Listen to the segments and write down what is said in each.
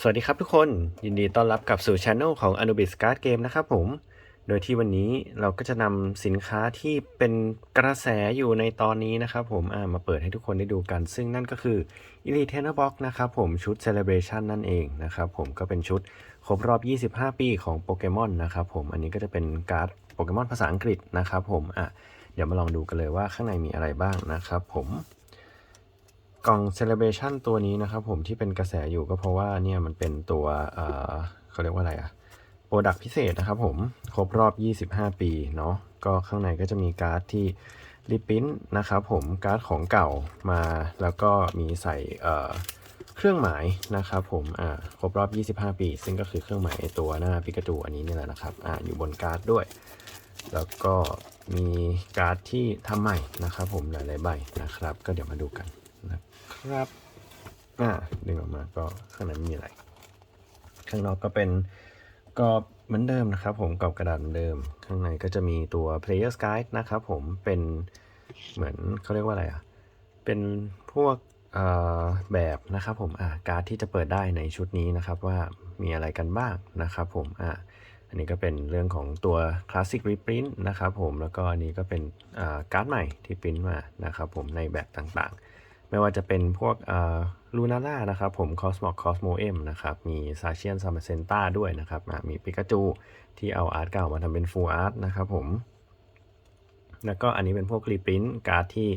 สวัสดีครับทุกคน ยินดีต้อนรับกลับสู่ช anel ของ Anubis Card Game นะครับผม โดยที่วันนี้เราก็จะนำสินค้าที่เป็นกระแสอยู่ในตอนนี้นะครับผมามาเปิดให้ทุกคนได้ดูกัน ซึ่งนั่นก็คือ Elite Trainer Box นะครับผมชุด Celebration นั่นเองนะครับผมก็เป็นชุดครบรอบ 25 ปีของโปเกมอนนะครับผมอันนี้ก็จะเป็นการ์ดโปเกมอนภาษาอังกฤษนะครับผมอะเดี๋ยวมาลองดูกันเลยว่าข้างในมีอะไรบ้างนะครับผม กล่อง Celebration ตัวนี้นะครับผมที่เป็นกระแสอยู่ก็เพราะว่าเนี่ยมันเป็นตัวเอ่อเขาเรียกว่าอะไรอะโปรดักพิเศษนะครับผมครบรอบ 25 ปีเนาะก็ข้างในก็จะมีการ์ดที่รีพิ้นนะครับผมการ์ดของเก่ามาแล้วก็มีใส่เอ่อเครื่องหมายนะครับผมอ่าครบรอบ 25 ปี ซึ่งก็คือเครื่องหมายตัวหน้าปิกาจูอันนี้นี่แหละนะครับอ่าอยู่บนการ์ดด้วย แล้วก็มีการ์ดที่ทำใหม่นะครับผมหลายๆใบนะครับ ก็เดี๋ยวมาดูกัน นะครับ อ่าดึงออกมาก็ข้างในไม่มีอะไร ข้างนอกก็เป็นกรอบเหมือนเดิมนะครับ ผมกรอบกระดาษเหมือนเดิม ข้างในก็จะมีตัว Player's Guide นะครับ ผมเป็นเหมือนเขาเรียกว่าอะไรอะ เป็นพวกเอ่อแบบนะครับผมอ่าการ์ดที่จะเปิดได้ในชุดนี้นะครับว่ามีอะไรกันบ้างนะครับผมอ่าอันนี้ก็เป็นเรื่องของตัว Classic Reprint นะครับผมแล้วก็อันนี้ก็เป็นอ่าการ์ดใหม่ที่ปริ้นมานะครับผมในแบบต่างๆ ไม่ว่าจะเป็นพวกลูนาร่านะครับผม Cosmos Cosmo M นะครับมี s a c h i a n s a m a c e n t a ด้วยนะครับมีปิกาจูที่เอาอาร์ตเก่ามาทำเป็น Full Art นะครับผม แล้วก็อันนี้เป็นพวกรีปรินต์การ์ดที่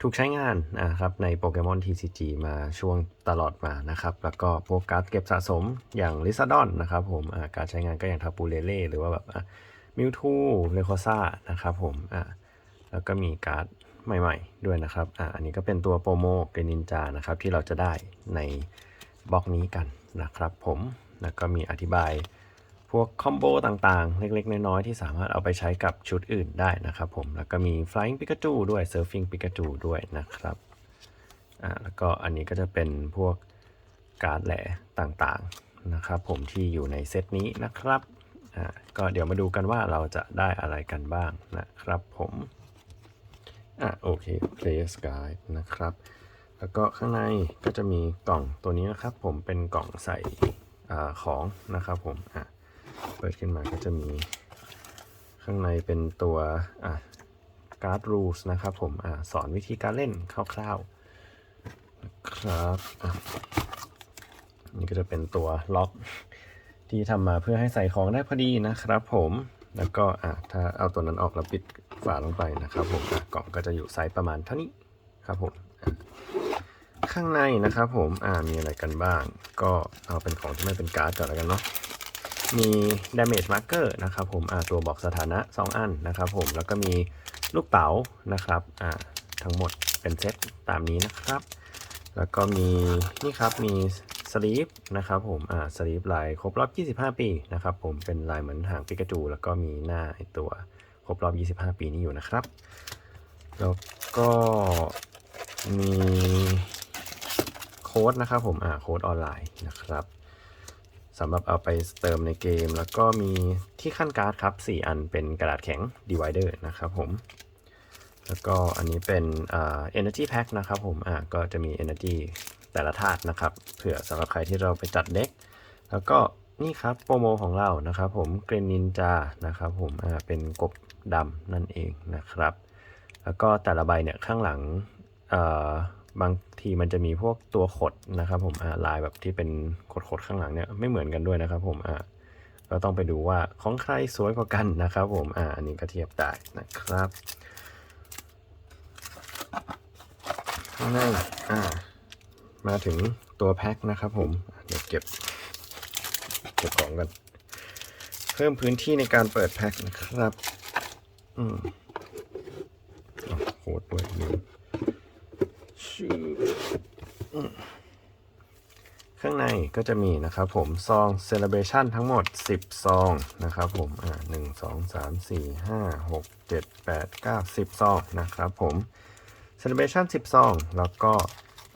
ถูกใช้งานนะครับในโปเกมอน TCG มาช่วงตลอดมานะครับ แล้วก็พวกการ์ดเก็บสะสมอย่างลิซาดอนนะครับผมการใช้งานก็อย่างทาปูเลเล่หรือว่าแบบมิวทูเลโคซ่านะครับผมแล้วก็มีการ์ด ใหม่ๆ ด้วยนะครับอะอันนี้ก็เป็นตัวโปรโมเกนินจานะครับที่เราจะได้ในบล็อกนี้กันนะครับผมแล้วก็มีอธิบายพวกคอมโบต่างๆ เล็กๆ น้อยๆ ที่สามารถเอาไปใช้กับชุดอื่นได้นะครับผม แล้วก็มี Flying Pikachu ด้วย Surfing Pikachu ด้วยนะครับอ่าแล้วก็อันนี้ก็จะเป็นพวกการ์ดแหล่ต่างๆนะครับผมที่อยู่ในเซตนี้นะครับอ่าก็เดี๋ยวมาดูกันว่าเราจะได้อะไรกันบ้างนะครับผม อะโอเค Player's Guide นะครับ แล้วก็ข้างในก็จะมีกล่องตัวนี้นะครับ ผมเป็นกล่องใส่อของนะครับผมอะเปิดขึ้นมาก็จะมีข้างในเป็นตัวอะการ์ดรูสนะครับผมอะสอนวิธีการเล่นคร่าวๆนะครับอะนี่ก็จะเป็นตัวล็อกที่ทำมาเพื่อให้ใส่ของได้พอดีนะครับผมแล้วก็อะถ้าเอาตัวนั้นออกแล้วปิด ฝาลงไปนะครับผมกล่องก็จะอยู่ไซส์ประมาณเท่านี้ครับผมข้างในนะครับผมอ่ามีอะไรกันบ้าง ก็เอาเป็นของที่ไม่เป็นการ์ดก่อนแล้วกันเนาะมี damage marker นะครับผมอ่าตัวบอกสถานะ 2 อันนะครับผมแล้วก็มีลูกเต๋านะครับอ่าทั้งหมดเป็นเซตตามนี้นะครับ แล้วก็มีนี่ครับมีสลีปนะครับผมอ่าสลีปลายครบรอบ 25 ปีนะครับผมเป็นลายเหมือนหางปิกาจู แล้วก็มีหน้าไอตัว ครบรอบ 25 ปีนี้อยู่นะครับ แล้วก็มีโค้ดนะครับผมอ่าโค้ดออนไลน์นะครับสำหรับเอาไปเติมในเกม แล้วก็มีที่ขั้นการ์ดครับ 4 อันเป็นกระดาษแข็ง divider นะครับผม แล้วก็อันนี้เป็นอ่า energy pack นะครับผมอ่าก็จะมี energy แต่ละธาตุนะครับเผื่อสำหรับใครที่เราไปจัดเด็ก แล้วก็ นี่ครับโปรโมของเรานะครับผมเกรนนินจานะครับผมอ่าเป็นกบดำนั่นเองนะครับ แล้วก็แต่ละใบเนี่ยข้างหลังเอ่อบางทีมันจะมีพวกตัวขดนะครับผมอ่าลายแบบที่เป็นขดๆข้างหลังเนี่ยไม่เหมือนกันด้วยนะครับผมอ่าก็ต้องไปดูว่าของใครสวยกว่ากันนะครับผมอ่าอันนี้ก็เทียบได้นะครับข้างในอ่ามาถึงตัวแพ็คนะครับผมเดี๋ยวเก็บ ก็บของกัน เพิ่มพื้นที่ในการเปิดแพ็คนะครับ อืมโคตรด้วยลืมชื่อข้างในก็จะมีนะครับผม ซอง Celebration ทั้งหมด 10 ซองนะครับผม อ่าหนึ่งสองสามสี่ห้าหกเจ็ดแปดเก้าสิบซองนะครับผม Celebration 10ซอง แล้วก็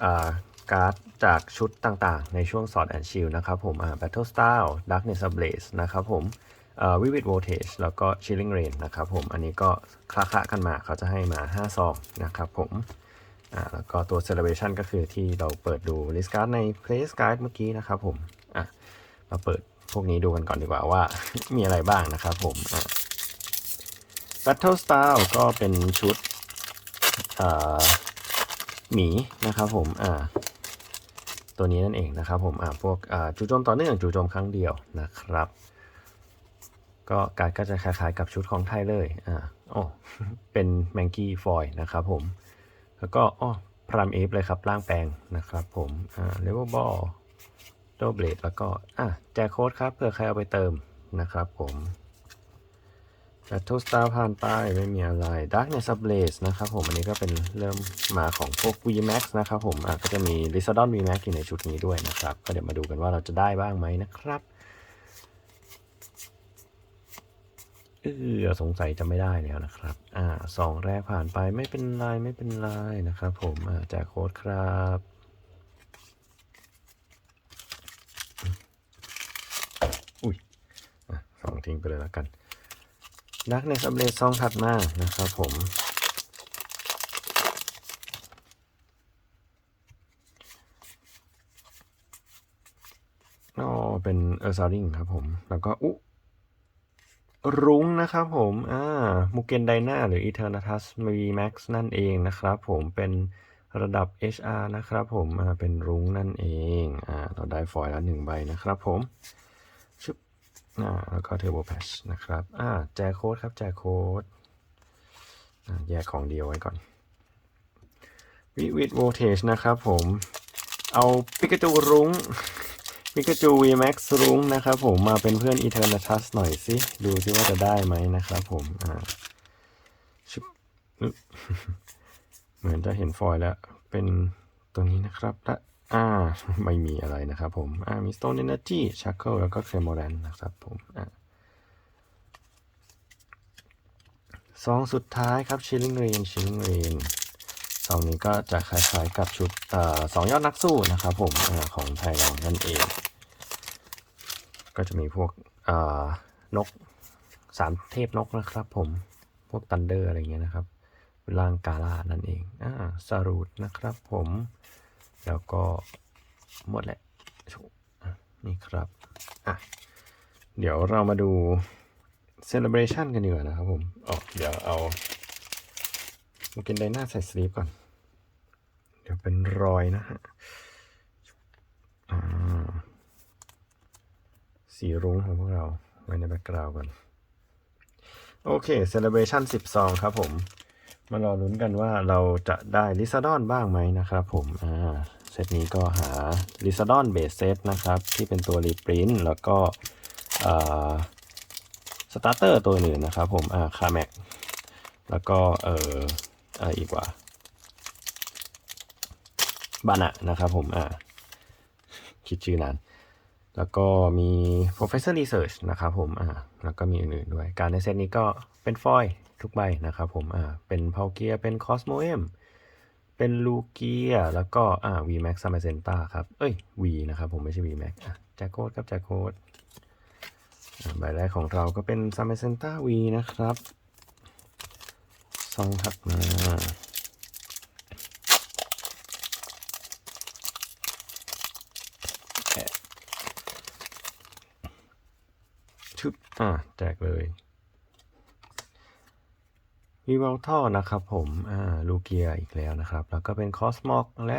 อ่า การ์ดจากชุดต่างๆ ในช่วงสอดแอนชิลนะครับผมอ่า Battle Style Darkness Ablaze นะครับผมอ่า Vivid Voltage แล้วก็ Chilling Rain นะครับผม อันนี้ก็คละๆกันมาเขาจะให้มา5ซองนะครับผมอ่าแล้วก็ตัว celebration ก็คือที่เราเปิดดู list card ใน place guide เมื่อกี้นะครับผมอะมาเปิดพวกนี้ดูกันก่อนดีกว่าว่า มีอะไรบ้างนะครับผมอะ Battle Style ก็เป็นชุดอ่าหมีนะครับผมอ่า ตัวนี้นั่นเองนะครับผมอ่าพวกอ่าจู่โจมต่อเนื่องจู่โจมครั้งเดียวนะครับ ก็การก็จะคล้ายๆกับชุดของไทยเลยอ่าโอ้เป็นแมงกี้ฟอยนะครับผม แล้วก็อ๋อพรามเอฟเลยครับร่างแปลงนะครับผมอ่าเลเวลบอลโดเบลดแล้วก็อะแจกโค้ดครับเผื่อใครเอาไปเติมนะครับผม Battle Star ผ่านไปไม่มีอะไร Darkness Ablaze นะครับผม อันนี้ก็เป็นเริ่มมาของพวก VMAX นะครับผมอะก็จะมี l i s a d o n VMAX อยู่ในชุดนี้ด้วยนะครับ ก็เดี๋ยวมาดูกันว่าเราจะได้บ้างไหมนะครับเออสงสัยจะไม่ได้แล้วนะครับ อ่าสองแรกผ่านไปไม่เป็นไรไม่เป็นไรนะครับผมอ่าแจกโค้ดครับอุ้ยอสองทิ้งไปเลยแล้วกัน ดักในซับเลซองถัดมานะครับผมอ๋อเป็นเออร์ซาริงครับผม แล้วก็อุรุ้งนะครับผม อ่า มูเกนไดนาหรือ Eternatus VMAX นั่นเองนะครับผม เป็นระดับ HR นะครับผม อ่า เป็นรุ้งนั่นเอง อ่า เราได้ฟอยล์แล้วหนึ่งใบนะครับผม อ่าแล้วก็เทอร์โบแพชนะครับอ่าแจกโค้ดครับแจกโค้ดแยกของเดียวไว้ก่อนวิวิดโวเทจนะครับผมเอาปิกาจูรุ้งปิกาจู VMAX รุ้งนะครับผมมาเป็นเพื่อน Eternatus หน่อยสิดูซิว่าจะได้ไหมนะครับผมอ่าชุบเหมือนจะเห็นฟอยล์แล้ว เป็นตัวนี้นะครับและ อ่าไม่มีอะไรนะครับผมอ่ามี Stone Energy Shackle แล้วก็ Clemorant นะครับผมอ่าซองสุดท้ายครับ Chilling Rain Chilling Rain ซองนี้ก็จะคล้ายๆกับชุดอ่อสองยอดนักสู้นะครับผมอาของไทยเรานั่นเอง ก็จะมีพวกอ่อนกสามเทพนกนะครับผม พวกตันเดอร์อะไรเงี้ยนะครับ ล่างกาลานั่นเองอ่าสรูดนะครับผม แล้วก็หมดแหละนี่ครับ อะ เดี๋ยวเรามาดู celebration กันดีกว่านะครับผมอ๋อเดี๋ยวเอามากินไดหน้าใส่สลีปก่อน เดี๋ยวเป็นรอยนะฮะอ่าสีรุ้งของพวกเรา ไว้ในแบ็กกราวด์ก่อนโอเค celebration 10ซองครับผม มารอลุ้นกันว่าเราจะได้ลิซาดอนบ้างไหมนะครับผม อ่า เซตนี้ก็หาลิซาดอนเบสเซตนะครับ ที่เป็นตัวรีปรินท์แล้วก็สตาร์เตอร์ตัวอื่นนะครับผมอ่าคาแม็กแล้วก็เอ่ออะไรอีกว่าบานะนะครับผมอ่าคิดชื่อนาน แล้วก็มี professor research นะครับผมอ่าแล้วก็มีอื่นๆด้วย การในเซตนี้ก็เป็นฟอยทุกใบนะครับผมอ่าเป็นเพาเกียเป็นคอสโม เป็นลูเกียแล้วก็อ่า VMAX s a m a c e n t a ครับ เอ้ย V นะครับ ผมไม่ใช่ VMAX อะแจ็คโคดครับแจ็คโคดใบแรกของเราก็เป็น s a m a c e n t a V นะครับซองถัดมาชุดอ่าแจกเลย วีวอลท่อนะครับผมอ่าลูเกียอีกแล้วนะครับ แล้วก็เป็นคอสมอกและ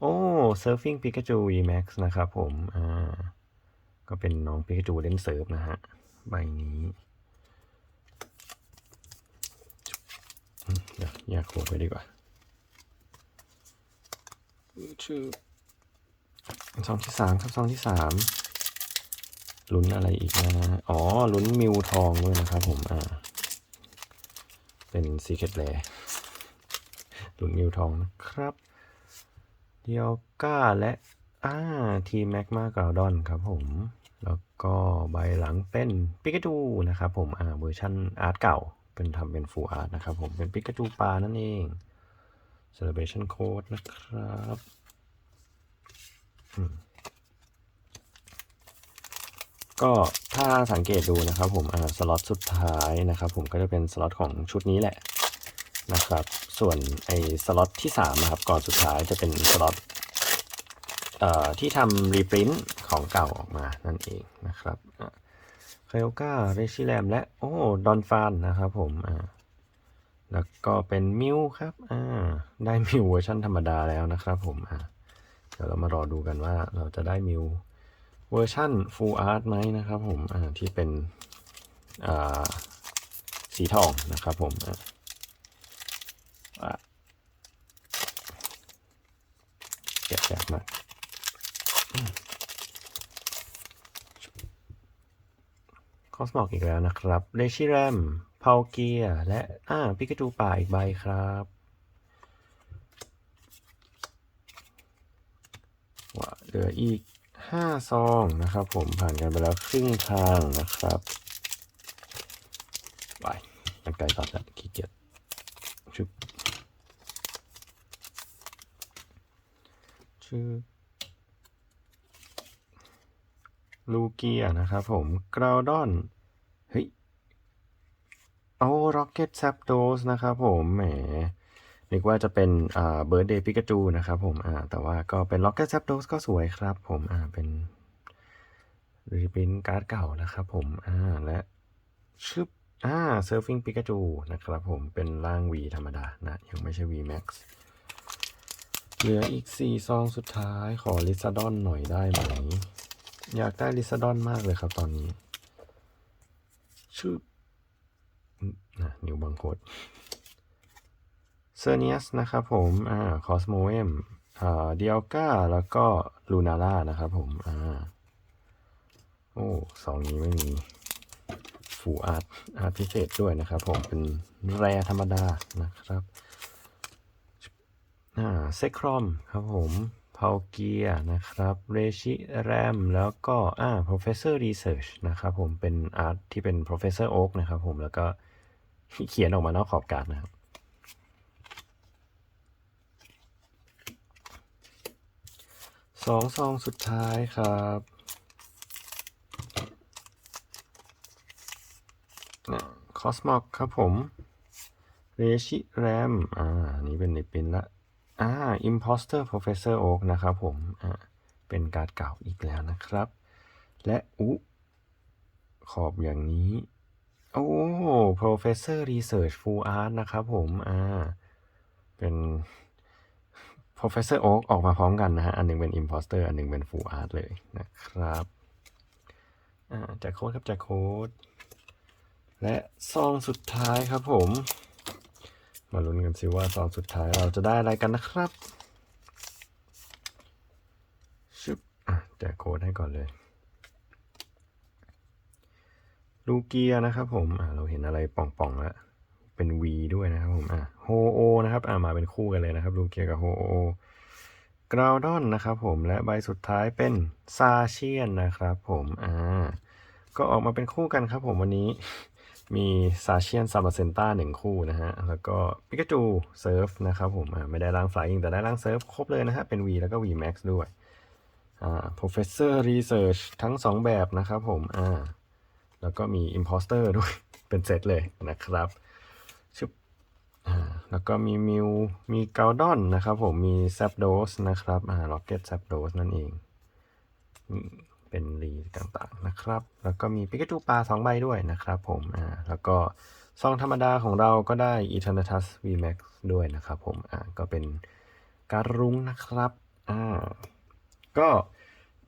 โอ้เซิร์ฟ i ิ g ปิกาจู VMAX นะครับผมอ่าก็เป็นน้องปิกาจูเล่นเซิร์ฟนะฮะ ใบนี้อืมเดี๋ยวแยกโค้ดไปดีกว่าชื่อซองที่สามครับซองที่สามลุ้นอะไรอีกนะ อ๋อลุ้นมิวทองด้วยนะครับผม อ่า เป็นซีเค t แ a ลุ้นมิวทองนะครับ เดียวก้าและอ่าทีแม็กมากราดอนครับผม แล้วก็ใบหลังเป็นปิกาจูนะครับผมอ่าเวอร์ชั่นอาร์ตเก่า เป็นทำเป็นฟูอาร์ตนะครับผม เป็นปิกาจูปลานั่นเอง celebration code นะครับ อืม ก็ถ้าสังเกตดูนะครับผมอ่าสล็อตสุดท้ายนะครับผมก็จะเป็นสล็อตของชุดนี้แหละนะครับ ส่วนไอ้สล็อตที่3นะครับก่อนสุดท้ายจะเป็นสล็อตเอ่อที่ทำรีปรินต์ของเก่าออกมานั่นเองนะครับคาโยก้าเรชิแรมและโอ้ดอนฟานนะครับผมอ่าแล้วก็เป็นมิวครับอ่าได้มิวเวอร์ชันธรรมดาแล้วนะครับผมอ่าเดี๋ยวเรามารอดูกันว่าเราจะได้มิว เวอร์ชันฟูลอาร์ตไหมนะครับผมที่เป็นสีทองนะครับผมอ่าว่าแกะแกะมาคอสมอกอีกแล้วนะครับเลชิแรมเพาเกียและอ่าปิกาจูป่าอีกใบครับว่าเหลืออีก 5 ซองนะครับ ผมผ่านกันไปแล้วครึ่งทางนะครับไปกันไกลต่อจากขี้เกียจชุบชื่อลูเกียนะครับผมกราวดอนเฮ้ยโอ้ร็อกเก็ตแซปโดสนะครับผมแหม นึกว่าจะเป็นอ่าเบิร์ดเดย์ปิกาจูนะครับผมอ่าแต่ว่าก็เป็นล็อกเก็ตแซปโดสก็สวยครับผมอ่าเป็นรีพินการ์ดเก่านะครับผมอ่าและชึบอ่าเซิร์ฟิงปิกาจูนะครับผมเป็นร่าง V ธรรมดานะยังไม่ใช่ V Max เหลืออีก4ซองสุดท้ายขอลิซาดอนหน่อยได้ไหม อยากได้ลิซาดอนมากเลยครับตอนนี้ ชื่อนะนิวบังโคด ซอร์เนียสนะครับผมอ่าคอสโมเอมอ่าเดียลกาแล้วก็ลูนาร่านะครับผมอ่าโอ้สองนี้ไม่มีฟูอาร์ตอาร์ตพิเศษด้วยนะครับผมเป็นแร่ธรรมดานะครับอ่าเซครอมครับผมพาวเกียนะครับเรชิแรมแล้วก็อ่า professor research นะครับผมเป็นอาร์ตที่เป็น professor oak นะครับผมแล้วก็เขียนออกมานอกขอบการ์ดนะครับ สองซองสุดท้ายครับคอสมอกครับผมเรชิแรมอ่านี่เป็นในเป็นละอ่า Imposter Professor Oak นะครับผมอ่าเป็นการ์ดเก่าอีกแล้วนะครับ และอุขอบอย่างนี้ โอ้ Professor Research Full Art นะครับผมอ่าเป็น Professor Oak ออกมาพร้อมกันนะฮะ อันหนึงเป็น Imposter อันหนึงเป็น Full Art เลยนะครับอ่ากโค้ดครับแจกโค้ด และซองสุดท้ายครับผม มาลุ้นกันสิว่าซองสุดท้ายเราจะได้อะไรกันนะครับชึบอะแจกโค้ดให้ก่อนเลยลูเกียนะครับผมเราเห็นอะไรป่องๆแล้ว เป็น V ด้วยนะครับผมอะโฮโอนะครับอะมาเป็นคู่กันเลยนะครับลูเกียกับโฮโอกราวดอนนะครับผมและใบสุดท้ายเป็นซาเชียนนะครับผมอ่าก็ออกมาเป็นคู่กันครับผมวันนี้มีซาเชียนซาบาเซนต้าหนึ่งคู่นะฮะ แล้วก็ปิกาจูเซิร์ฟนะครับผมอ่าไม่ได้ร่างฟลายยิงแต่ได้ร่างเซิร์ฟครบเลยนะฮะ เป็น V แล้วก็ V Max ด้วยอ่า Professor Research ทั้ง 2 แบบนะครับผมอ่าแล้วก็มี Imposter ด้วย เป็นเซตเลยนะครับ อ่าแล้วก็มีมิวมีกาดอนนะครับผมมีแซปโดสนะครับอ่าล็อกเก็ตแซปโดสนั่นเองนี่เป็นรีต่างๆนะครับ แล้วก็มีปิกาจูปลา2ใบด้วยนะครับผมอ่าแล้วก็ซองธรรมดาของเราก็ได้ Eternatus VMAX ด้วยนะครับผมอ่าก็เป็นการุ้งนะครับอ่าก็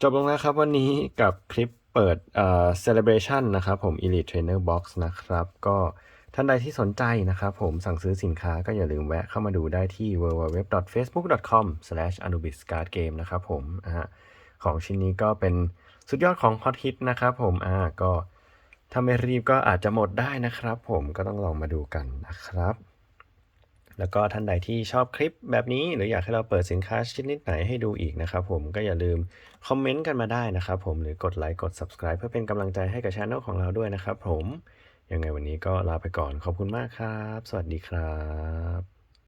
จบลงแล้วครับวันนี้กับคลิปเปิดเอ่อ celebration นะครับผม elite trainer box นะครับ ก็ ท่านใดที่สนใจนะครับผมสั่งซื้อสินค้าก็อย่าลืมแวะเข้ามาดูได้ที่ www.facebook.com/anubiscardgame นะครับผมอ่าของชิ้นนี้ก็เป็นสุดยอดของ hot hit นะครับผมอ่าก็ถ้าไม่รีบก็อาจจะหมดได้นะครับผมก็ต้องลองมาดูกันนะครับ แล้วก็ท่านใดที่ชอบคลิปแบบนี้ หรืออยากให้เราเปิดสินค้าชนิดไหนให้ดูอีกนะครับผมก็อย่าลืมคอมเมนต์กันมาได้นะครับผมหรือกดไลค์กด subscribe เพื่อเป็นกำลังใจให้กับช anel ของเราด้วยนะครับผม ยังไงวันนี้ก็ลาไปก่อนขอบคุณมากครับ สวัสดีครับ